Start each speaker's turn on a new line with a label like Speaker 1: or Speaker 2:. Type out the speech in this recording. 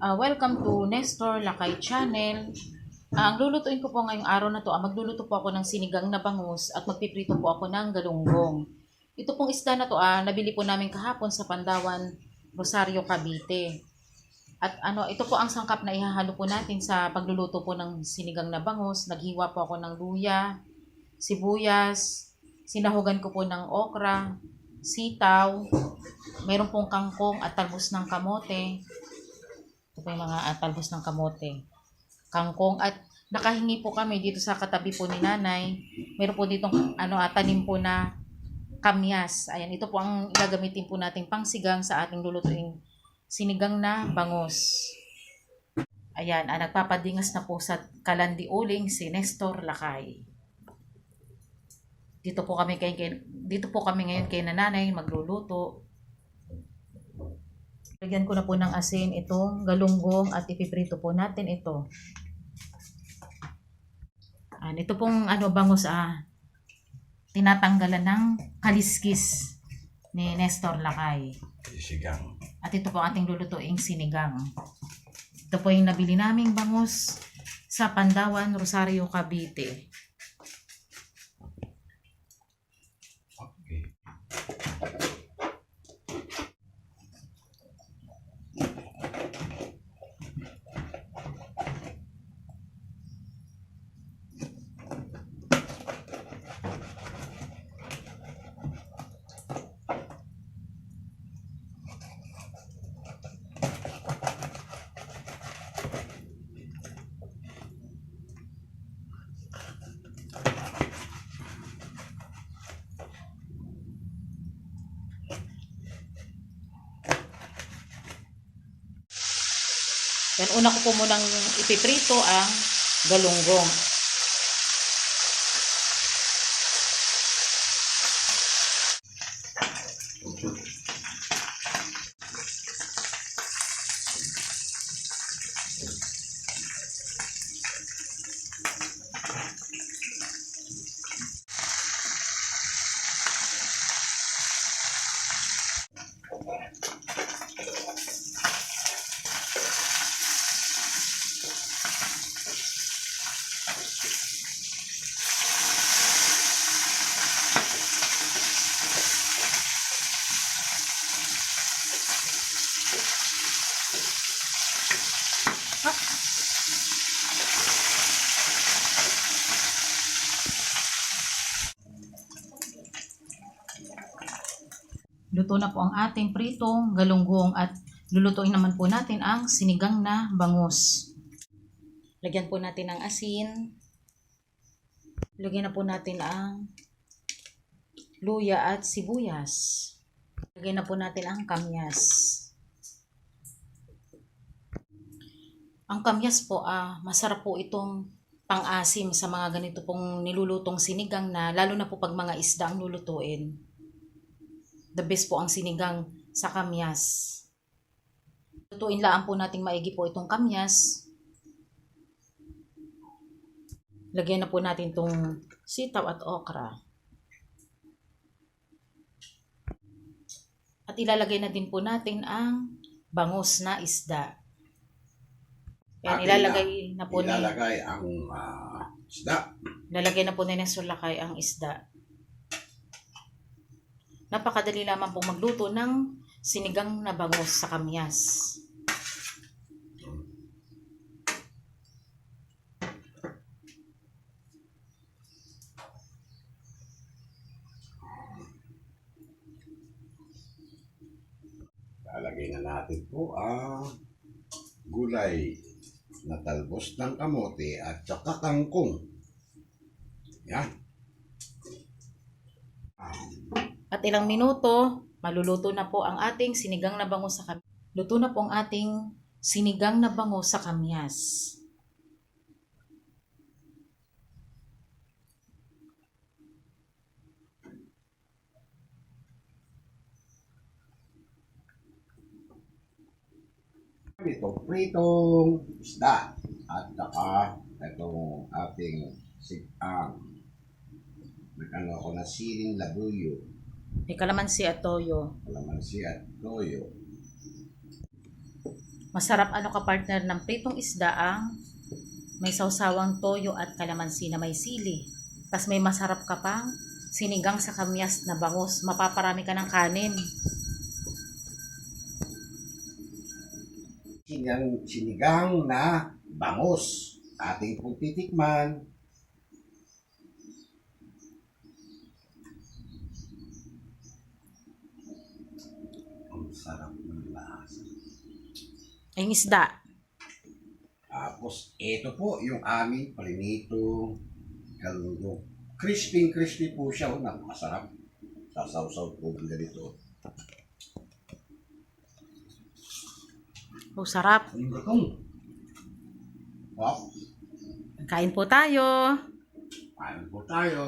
Speaker 1: Ah, welcome to Nestor Lakay Channel. Ah, ang lulutuin ko po ngayong araw na to, ah, magluluto po ako ng sinigang na bangus at magpiprito po ako ng galunggong. Ito pong isda na to, ah, nabili po namin kahapon sa Pandawan, Rosario, Cavite. At ano, ito po ang sangkap na ihahalo po natin sa pagluluto po ng sinigang na bangus. Naghiwa po ako ng luya, sibuyas, sinahugan ko po ng okra, sitaw, meron pong kangkong at talbos ng kamote. Ito po yung mga ah, talbos ng kamote. Kangkong at nakahingi po kami dito sa katabi po ni nanay. Meron po ditong ano, ah, tanim po na kamyas. Ayan, ito po ang gagamitin po nating pangsigang sa ating lulutuing sinigang na bangus. Ayan, ah, nagpapadingas na po sa kalandi uling si Nestor Lakay. Dito po kami kay dito po kami ngayon kay nanay magluluto. Lagyan ko na po ng asin itong galunggong at ipiprito po natin ito. Ah, ito pong ano bangus ah tinatanggalan ng kaliskis ni Nestor Lakay.
Speaker 2: Sigang.
Speaker 1: At ito po ang ating lulutuing sinigang. Ito po yung nabili naming bangus sa Pandawan, Rosario, Cavite.
Speaker 2: Okay.
Speaker 1: Yan, una ko po munang ipiprito ang galunggong. Luto na po ang ating pritong galunggong at lulutuin naman po natin ang sinigang na bangus. Lagyan po natin ng asin. Lagyan na po natin ang luya at sibuyas. Lagyan na po natin ang kamyas. Ang kamyas po, ah, masarap po itong pang-asim sa mga ganito pong nilulutong sinigang na lalo na po pag mga isda ang lulutuin the best po ang sinigang sa kamyas. Lutuin laan po nating maigi po itong kamyas. Lagyan na po natin itong sitaw at okra. At ilalagay na din po natin ang bangus na isda. Yan,
Speaker 2: Atin
Speaker 1: ilalagay na, po ni,
Speaker 2: Ilalagay ang ah, isda.
Speaker 1: ilalagay na po ni Nestor Lakay ang isda. Napakadali lamang pong magluto ng sinigang na bangus sa kamyas.
Speaker 2: Lalagay na natin po ang gulay na talbos ng kamote at saka kangkong. Yan. Ah,
Speaker 1: At ilang minuto, maluluto na po ang ating sinigang na bangus sa kamyas. Luto na po ang ating sinigang na bangus sa kamyas.
Speaker 2: ito, pritong isda. At saka itong ating sigang. Nag-ano ako na siling labuyo.
Speaker 1: May kalamansi at toyo.
Speaker 2: Kalamansi at toyo.
Speaker 1: Masarap ano ka partner ng pritong isda ang may sausawang toyo at kalamansi na may sili. Tapos may masarap ka pang sinigang sa kamyas na bangus. Mapaparami ka ng kanin.
Speaker 2: Sinigang, sinigang na bangos. Ating pong titikman. Sarap ng lasa.
Speaker 1: Ay, isda.
Speaker 2: Tapos, ito po yung aming prinito kalundok. Crispy crispy po siya. Oh, napakasarap. Sasaw-saw po ng ganito.
Speaker 1: Oh, sarap.
Speaker 2: Ang. Wow.
Speaker 1: Kain po tayo.
Speaker 2: Paano po tayo?